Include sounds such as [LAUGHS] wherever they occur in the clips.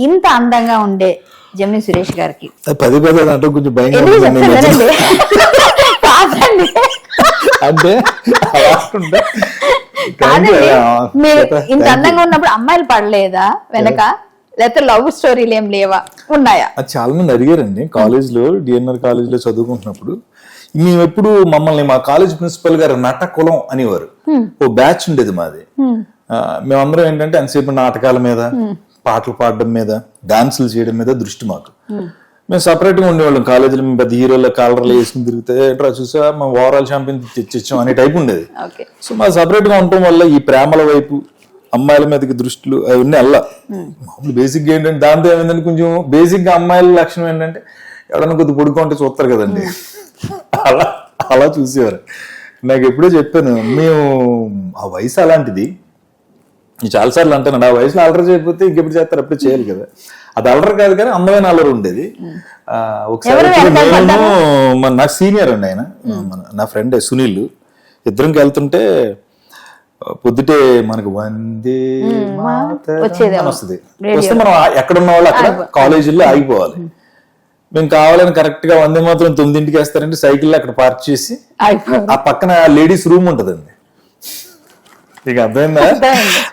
ఇంత అందంగా ఉండే జమిని సురేష్ గారికి. పది పది [LAUGHS] అంటే కొంచెం అంటే మీరు ఇంత. అందంగా ఉన్నప్పుడు అమ్మాయిలు పడలేదా వెనక? లేకపోతే లవ్ స్టోరీలు ఏం లేవా? ఉన్నాయా? చాలా మంది అడిగారండి. కాలేజ్లో డిఎన్ఆర్ కాలేజ్లో చదువుకుంటున్నప్పుడు మేము ఎప్పుడు మమ్మల్ని మా కాలేజ్ ప్రిన్సిపల్ గారు నట కులం అనేవారు ఓ బ్యాచ్ ఉండేది మాది. మేమందరం ఏంటంటే ఎంతసేపు నాటకాల మీద పాటలు పాడడం మీద డాన్సులు చేయడం మీద దృష్టి మాకు. మేము సపరేట్గా ఉండేవాళ్ళం. కాలేజీలో మేము పెద్ద హీరోల కాలర్లు వేసుకుని తిరిగితే ఏంట్రా చూసా మేము ఓవరాల్ ఛాంపియన్ తెచ్చిచ్చాం అనే టైప్ ఉండేది. సో మా సపరేట్గా ఉండటం వల్ల ఈ ప్రేమల వైపు అమ్మాయిల మీదకి దృష్టిలు అవన్నీ అల్ల మామూలు బేసిక్గా ఏంటంటే దాంతో ఏమైందంటే కొంచెం బేసిక్గా అమ్మాయిల లక్షణం ఏంటంటే ఎవడన్నా కొద్ది పడుకుంటే చూస్తారు కదండి. అలా అలా చూసేవారు. నాకు ఎప్పుడో చెప్పాను మేము ఆ వయసు అలాంటిది చాలాసార్లు అంటాను ఆ వయసులో అల్లరి చేయకపోతే ఇంకెప్పుడు చేస్తారు? అప్పుడు చేయాలి కదా. అది అల్లరి కాదు కానీ అందమైన అల్లరి ఉండేది. ఒకసారి నేను మన నాకు సీనియర్ అండి ఆయన. మన నా ఫ్రెండ్ సునీల్. ఇద్దరంకి వెళ్తుంటే పొద్దుటే మనకు వందే వస్తుంది. వస్తే మనం ఆ- ఎక్కడ ఉన్న వాళ్ళు అక్కడ కాలేజీల్లో ఆగిపోవాలి. మేము కావాలని కరెక్ట్గా వందే మాత్రం తొమ్మిదింటికి వేస్తారంటే సైకిల్ అక్కడ పార్క్ చేసి ఆ పక్కన లేడీస్ రూమ్ ఉంటదండి. ఇక అర్థమైందా.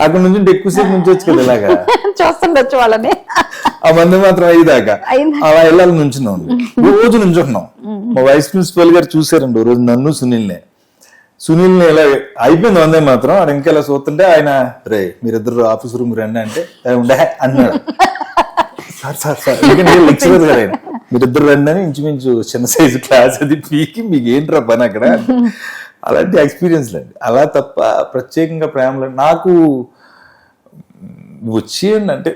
అక్కడ నుంచి ఎక్కువసేపు నుంచి వచ్చి కదా ఇలాగా? చూస్తుండొచ్చు వాళ్ళని. ఆ మంది మాత్రం అయ్యేదాకా? అలా వెళ్ళాలి నుంచున్నాం రోజు నుంచుంటున్నాం మా వైస్ ప్రిన్సిపల్ గారు చూసారండి రోజు నన్ను సునీల్ని. సునీల్ని ఇలా అయిపోయింది వందే మాత్రం. ఆడ ఇంకా ఇలా చూస్తుంటే ఆయన రే మీరిద్దరు ఆఫీస్ రూమ్ రండి అంటే "ఏ, ఉండే అన్నాడు. Sir sir sir. లెక్చరర్ గారు ఆయన. మీరిద్దరు రండి అని ఇంచుమించు చిన్న సైజు క్లాస్ అది పీకి మీకు ఏంట్రా పని అక్కడ? అలాంటి ఎక్స్పీరియన్స్ అండి. అలా తప్ప ప్రత్యేకంగా ప్రేమలు నాకు వచ్చేయండి అంటే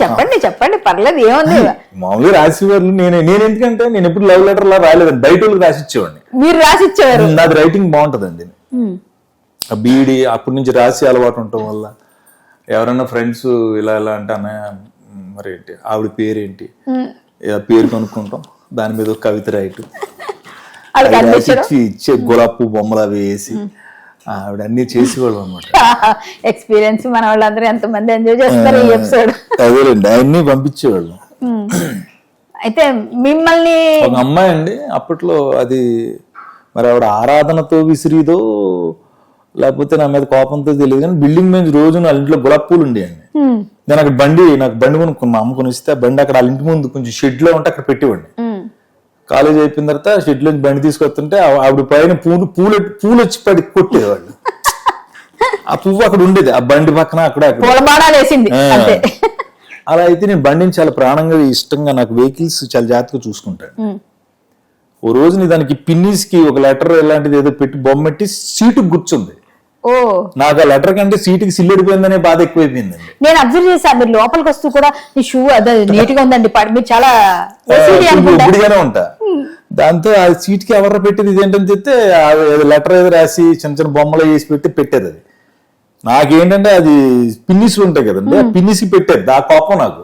చెప్పండి చెప్పండి పర్లేదు ఏముంది? మామూలుగా రాసేవాళ్ళు నేను నేను ఎందుకంటే నేను ఎప్పుడు లవ్ లెటర్ లా రాయలేదండి. బయట వాళ్ళకి రాసిచ్చేవాడిని మీరు రాసిచ్చేవారు నాది రైటింగ్ బాగుంటదండి. ఆ బీడి అప్పటి నుంచి రాసి అలవాటు ఉండటం వల్ల ఎవరైనా ఫ్రెండ్స్ ఇలా ఇలా అంటే అన్నయ్య మరి ఏంటి ఆవిడ పేరేంటి? పేరు కనుక్కుంటాం. దాని మీద ఒక కవిత రాయటం అది అది రాసి కనిపించడం ఇచ్చి గులాబ్ బొమ్మలు అవి వేసి ఆవిడ అన్ని చేసేవాళ్ళు అనమాట ఎక్స్పీరియన్స్ [LAUGHS] మన వాళ్ళందరూ ఎంతమంది ఎంజాయ్ చేస్తారు ఈ ఎపిసోడ్ అదేలేండి అవన్నీ పంపించేవాళ్ళు. అయితే మిమ్మల్ని ఒక అమ్మాయి అండి అప్పట్లో అది మరి ఆవిడ ఆరాధనతో విసిరిదో లేకపోతే నా మీద కోపంతో తెలియదు కానీ బిల్డింగ్ మీద రోజు నా ఇంట్లో గులాబ్ పూలు ఉండేయండి. నేను అక్కడ బండి నాకు బండి కొనుక్కుని మా అమ్మ కొనిస్తే బండి అక్కడ వాళ్ళ ఇంటి ముందు కొంచెం షెడ్లో ఉంటే అక్కడ పెట్టేవాడిని. కాలేజ్ అయిపోయిన తర్వాత షెడ్లో బండి తీసుకొస్తుంటే ఆవిడ పైన పూలు పూలు పూలు వచ్చి పడి కొట్టేవాళ్ళు. ఆ పువ్వు అక్కడ ఉండేది ఆ బండి పక్కన అక్కడ అలా అయితే నేను బండిని చాలా ప్రాణంగా ఇష్టంగా నాకు వెహికల్స్ చాలా జాగ్రత్తగా చూసుకుంటాను. ఓ రోజు దానికి పిన్నిస్కి ఒక లెటర్ ఇలాంటిది ఏదో పెట్టి బొమ్మ పెట్టి సీటు గుర్చుంది నాకు ఆ లెటర్ కంటే సీటుకి సిల్లెడిపోయిందనే బాధ ఎక్కువైపోయిందండి. నేను అబ్జర్వ్ చేశా మీరు లోపలికి వస్తూ కూడా ఈ షూ అదే నీట్గా ఉందండి మీరు చాలా ఇప్పుడుగానే ఉంటా. దాంతో ఆ సీట్కి ఎవరు పెట్టేది ఇదేంటని చెప్తే లెటర్ ఏదో రాసి చిన్న చిన్న బొమ్మలు వేసి పెట్టి పెట్టారు అది. నాకేంటంటే అది పిన్నిస్ ఉంటాయి కదండి పిన్నిస్కి పెట్టారు ఆ కోపం నాకు.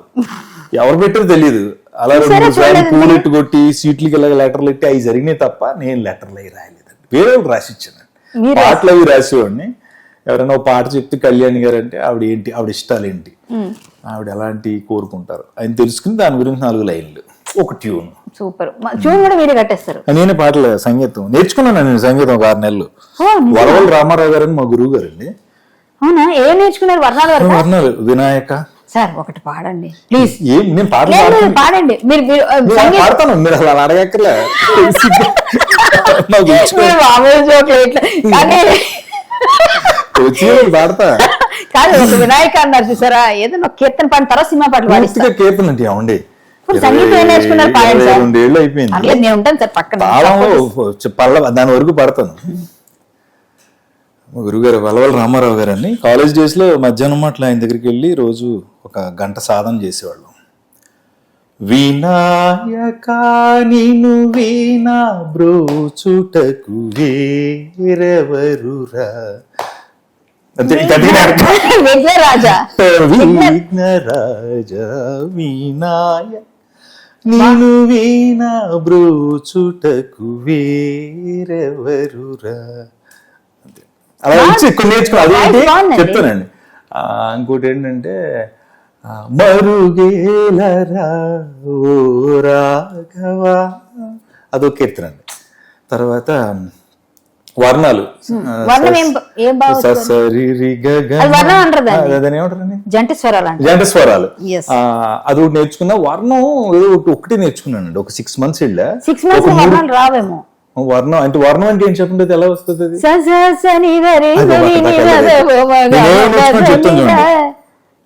ఎవరు పెట్టారో తెలియదు అలా రెండు సార్లు పూలు ఎట్టు కొట్టి సీట్లకి ఇలా లెటర్లు ఎట్టి అవి జరిగినాయి తప్ప నేను లెటర్లు అవి రాయలేదండి. వేరే వాళ్ళు రాసి ఇచ్చానండి మీరు పాటలు అవి రాసేవాడిని. ఎవరైనా ఒక పాట చెప్తే కళ్యాణి గారు అంటే ఆవిడ ఏంటి ఆవిడ ఇష్టాలు ఏంటి? ఆవిడ ఎలాంటి కోరుకుంటారు? అని తెలుసుకుని దాని గురించి నాలుగు లైన్లు. ఒక ట్యూన్. సూపర్. చూడు కూడా మీరే కట్టేస్తారు. నేనే పాటలు సంగీతం. నేర్చుకున్నాను నేను సంగీతం ఒక ఆరు నెలలు? వరవల్ రామారావు గారు అని మా గురువు గారు అండి అవునా? ఏం నేర్చుకున్నారు? వర్ణాల అన్నారు వినాయక సార్ ఒకటి పాడండి. ప్లీజ్ నేను. పాడండి. మీరు మీరు పాడతాను అలా అడగక్కర్లే. [LAUGHS] [LAUGHS] పాడతా. కాదు ఒక వినాయక అన్నారు చూసారా ఏదైనా కీర్తన పాడిన తర్వాత సినిమా పాటలు పాడిస్తారు పూర్తిగా కేతన్ అంటే ఏం నేర్చుకున్నారు? పాడండి సార్. నేను ఉంటాను సార్ పక్కన. దాని వరకు పడతాను. గురుగారు వల్లవల్ల రామారావు గారు అని కాలేజ్ డేస్లో మధ్యాహ్నం అట్లా ఆయన దగ్గరికి వెళ్ళి రోజు ఒక గంట సాధన చేసేవాళ్ళం. వినాయక నిను వీణా బ్రోచుటకు వేరెవరురా? విఘ్నరాజ. వినాయ నేను వీణ బ్రోచుటకు వేరెవరురా. అలా వచ్చి నేర్చుకున్నా అదేంటి. చెప్తానండి. ఇంకోటి ఏంటంటే మరుగేలరా ఓ రాఘవ అదో కీర్తన అండి. తర్వాత వర్ణాలు. జంట స్వరాలు అది ఒకటి నేర్చుకున్నా వర్ణం ఏదో ఒకటి ఒకటి నేర్చుకున్నానండి. ఒక సిక్స్ మంత్స్ వెళ్ళా. సిక్స్ మంత్స్ వర్ణాలు రావేమో. వర్ణం అంటే వర్ణం అంటే ఏం చెప్పండి? అది ఎలా వస్తుంది అది.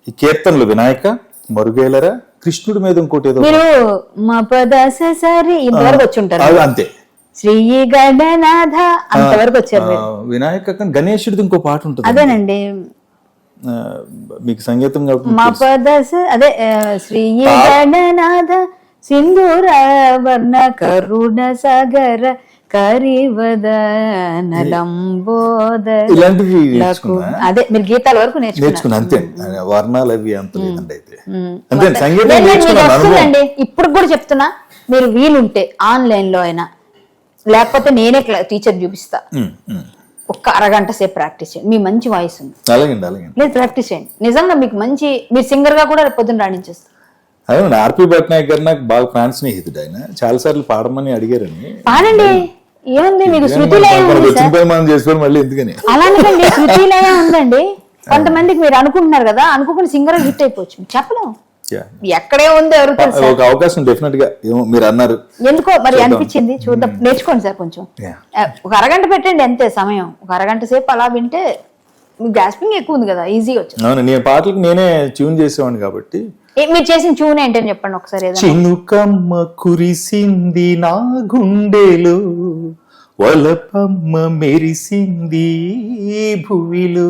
ఈ కీర్తనలు వినాయక మరుగేలరా కృష్ణుడి మీద ఇంకోటి ఏదో మీరు మా వచ్చి అంతే. శ్రీ గణనాథ అంతవరకు వచ్చారు వినాయక గణేశుడిది ఇంకో పాట ఉంటుంది అదేనండి. మీకు సంగీతం కాబట్టి మా అదే శ్రీ గణనాథ సింధూర వర్ణ కరుణ సాగర ఇలాంటివి అదే మీరు గీతాల వరకు నేర్చుకున్నా. అంతే. వర్ణాలు అవి అంత లేదండి అయితే. అంతే సంగీతం ఇప్పుడు కూడా చెప్తున్నా. మీరు వీలుంటే ఆన్లైన్లో అయినా లేకపోతే నేనే టీచర్ చూపిస్తా. ఒక్క అరగంట సేపు ప్రాక్టీస్ చేయండి. మీ మంచి వాయిస్ ఉంది. లేదు ప్రాక్టీస్ చేయండి. నిజంగా మీకు మంచి మీరు సింగర్గా కూడా పొద్దున్న రాణించేస్తారు. అదే ఆర్పి పట్నాయక్ గారు నాకు బాగా ఫ్రాన్స్ స్నేహితుడు ఆయన. చాలా సార్లు పాడమని అడిగారని. పాడండి. ఏముంది మీకు శృతి మళ్ళీ ఎందుకని? శృతి లయ ఉందండి. కొంతమందికి మీరు అనుకుంటున్నారు కదా అనుకోకుండా సింగర్ హిట్ అయిపోవచ్చు. చెప్పలేం Yeah. ఎక్కడే ఉంది ఎవరు తెలుసా? ఒక అవకాశం డెఫినెట్గా ఏమో మీరు అన్నారు. ఎందుకో మరి అనిపించింది? చూద్దాం. నేర్చుకోండి సార్ కొంచెం. ఒక అరగంట పెట్టండి అంతే సమయం. ఒక అరగంట సేపు అలా వింటే గ్యాస్పింగ్ ఎక్కువ ఉంది కదా ఈజీగా వచ్చింది అవును నేను పాటలకు నేనే ట్యూన్ చేసేవాడిని కాబట్టి మీరు చేసిన ట్యూన్ ఏంటని చెప్పండి ఒకసారి చినుకమ్మ కురిసింది నా గుండెలో వలపమ్మ మెరిసింది భువిలో.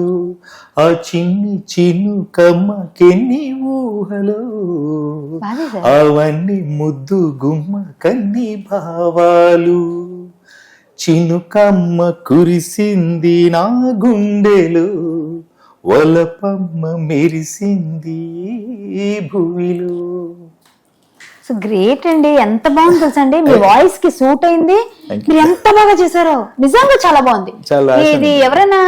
ఆ చిన్ని చినుకమ్మకెన్ని ఊహలో అవన్నీ ముద్దు గుమ్మ కన్ని భావాలు. చినుకమ్మ కురిసింది నా గుండెలో వలపమ్మ మెరిసింది ఈ భువిలో సో గ్రేట్ అండి. ఎంత బాగుంది తెలుసా అండి మీ వాయిస్కి సూట్ అయింది. మీరు ఎంత బాగా చేశారో. నిజంగా చాలా బాగుంది. ఇది ఎవరైనా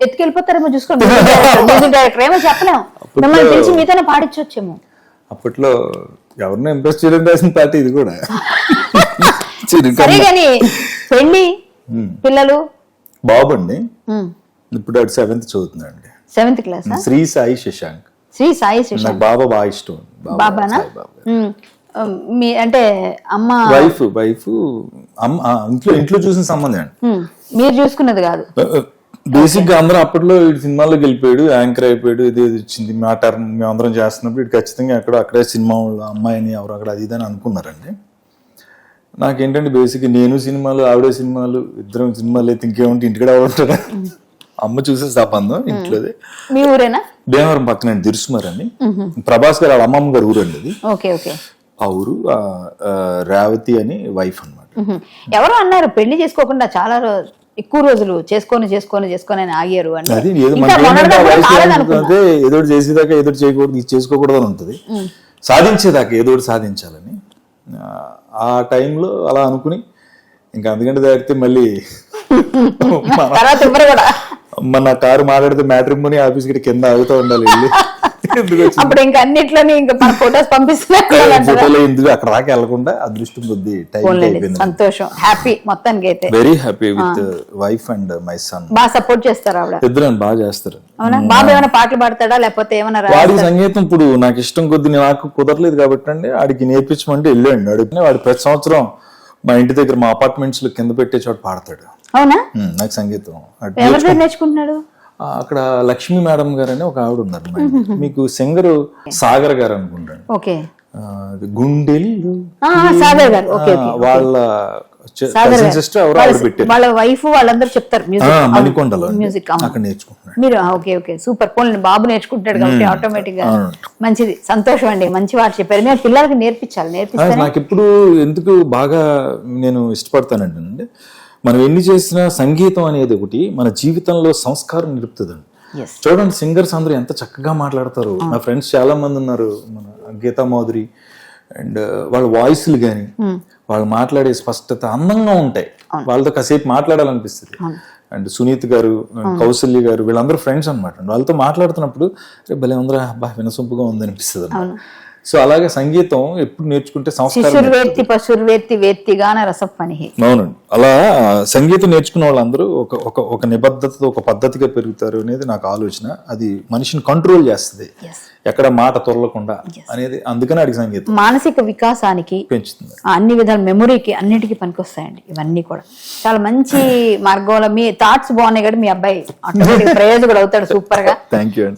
ఎత్తుకెళ్ళిపోతారేమో చూసుకోండి. [LAUGHS] మ్యూజిక్ డైరెక్టర్ ఏమో చెప్పలేము. మిమ్మల్ని పిలిచి మీతోనే పాడించొచ్చేమో అప్పట్లో ఎవరినో ఇంప్రెస్ చేయడం రాసిన పాట ఇది కూడా. [LAUGHS] సరే కానీ పెళ్ళి పిల్లలు. బాబు అండి. ఇప్పుడు సెవెంత్ చదువుతున్నాడు సెవెంత్ క్లాస్ శ్రీ సాయి శశాంక్. శ్రీ సాయి శేష నాకు బాబా బాగా ఇష్టం. బాబా బాబానా? మీ అంటే అమ్మ వైఫ్ వైఫ్ అమ్మ ఇంట్లో ఇంట్లో చూసిన సంబంధం అండి. మీరు చూసుకున్నది కాదు. బేసిక్గా అందరూ అప్పట్లో వీడు సినిమాలోకి వెళ్ళిపోయాడు యాంకర్ అయిపోయాడు ఇది వచ్చింది. మా టర్న్ మేము అందరం చేస్తున్నప్పుడు వీడు ఖచ్చితంగా ఎక్కడో అక్కడే సినిమా అమ్మాయిని ఎవరు అక్కడ అది అని అనుకున్నారండి. నాకేంటంటే బేసిక్ నేను సినిమాలు ఆవిడే సినిమాలు ఇద్దరం సినిమాలు అయితే ఇంకేముంటే ఇంటికడే ఉంటారా? అమ్మ చూసే సంబంధం ఇంట్లోదే. మీ ఊరేనా? భీమవరం పక్కన దిరుసుమర్ అని ప్రభాస్ గారు వాళ్ళ అమ్మమ్మ గారు ఊరు అండి ఓకే ఓకే. ఆ ఊరు రేవతి అని వైఫ్ అన్నమాట. ఉహు. ఎవరో అన్నారు పెళ్ళి చేసుకోకుండా చాలా ఎక్కువ రోజులు చేసుకొని చేసుకొని చేసుకొని అని ఆగారు అది ఏదో చేసేదాకా ఏదో చేయకూడదు ఇది చేసుకోకూడదు అని ఉంటుంది సాధించేదాకా ఏదో సాధించాలని. ఆ, టైంలో అలా అనుకుని ఇంకా అందుకంటే దాటితే మళ్ళీ తర్వాత ఎవరు కూడా. మన కారు మాట్లాడితే మ్యాట్రిమోని ఆఫీస్కి కింద ఆగుతూ ఉండాలి వెళ్ళి. అప్పుడు ఇంకా అన్నిట్లోని ఇంకా మన ఫొటోస్ ఫోటోలో ఎందుకు అక్కడ దాకా వెళ్ళకుండా అదృష్టం అయిపోయింది. సంతోషం. హ్యాపీ మొత్తానికి అయితే. Very happy with wife and my son బాగా సపోర్ట్ చేస్తారు ఆవిడ. ఇద్దరు బాగా చేస్తారు. అవునా? బాబు ఏమైనా పాటలు పాడతాడా? లేకపోతే ఏమైనా వాడికి సంగీతం ఇప్పుడు నాకు ఇష్టం కొద్ది నాకు కుదరలేదు కాబట్టి అండి వాడికి నేర్పించమంటే వెళ్ళండి. వాడికి వాడు ప్రతి సంవత్సరం మా ఇంటి దగ్గర మా అపార్ట్మెంట్స్లో కింద పెట్టే చోట పాడతాడు. అవునా? నాకు సంగీతం. వాడు ఎవరి దగ్గర నేర్చుకుంటున్నాడు? అక్కడ లక్ష్మీ మేడం గారు అని ఒక ఆవిడ ఉన్నారు. [LAUGHS] మీకు సింగర్ సాగర్ గారు అనుకుంటాను. ఓకే. గుండెల్లు సాగర్ గారు. వాళ్ళ సాగర్ గారు. సిస్టర్ ఎవరు ఆవిడ పెట్టారు. వాళ్ళ వైఫ్ వాళ్ళందరూ చెప్తారు మ్యూజిక్ మణికొండలో. మ్యూజిక్ అక్కడ మీరు ఓకే ఓకే. సూపర్. పోన్లే బాబు నేర్చుకుంటాడు కాబట్టి ఆటోమేటిక్గా. మంచిది. సంతోషం అండి. మంచి వారు చెప్పారు. మేము పిల్లలకి నేర్పించాలి. ఆ, నేర్పిస్తే నాకు ఎప్పుడు ఎందుకు బాగా నేను ఇష్టపడతానంటే మనం ఎన్ని చేసినా సంగీతం అనేది ఒకటి మన జీవితంలో సంస్కారం నిలుపుతుందండి. చూడండి సింగర్స్ అందరూ ఎంత చక్కగా మాట్లాడతారు. నా ఫ్రెండ్స్ చాలా మంది ఉన్నారు మన గీతా మాధురి అండ్ వాళ్ళ వాయిస్లు కానీ వాళ్ళు మాట్లాడే స్పష్టత అందంగా ఉంటాయి. వాళ్ళతో కాసేపు మాట్లాడాలనిపిస్తుంది. అండ్ సునీత్ గారు కౌసల్య గారు వీళ్ళందరూ ఫ్రెండ్స్ అనమాట వాళ్ళతో మాట్లాడుతున్నప్పుడు భలే ఉందిరా బా వినసొంపుగా ఉంది అనిపిస్తుంది అన్నమాట. సో అలాగే సంగీతం ఎప్పుడు నేర్చుకుంటే శిశుర్వేత్తి పశుర్వేత్తి వేత్తిగాన రసపని. అవునండి. అలా సంగీతం నేర్చుకున్న వాళ్ళందరూ ఒక ఒక ఒక నిబద్ధతతో ఒక పద్ధతిగా పెరుగుతారు అనేది నాకు ఆలోచన. అది మనిషిని కంట్రోల్ చేస్తుంది. ఎక్కడ మాట తొరలకుండా అనేది అందుకనే అడిగి సంగీతం మానసిక వికాసానికి పెంచుతుంది. అన్ని విధాల మెమొరీకి అన్నిటికీ పనికొస్తాయండి ఇవన్నీ కూడా. చాలా మంచి [LAUGHS] మార్గంలో మీ థాట్స్ బాగున్నాయి కదా మీ అబ్బాయి ప్రయోజకుడు అవుతాడు సూపర్గా థ్యాంక్ యూ అండి.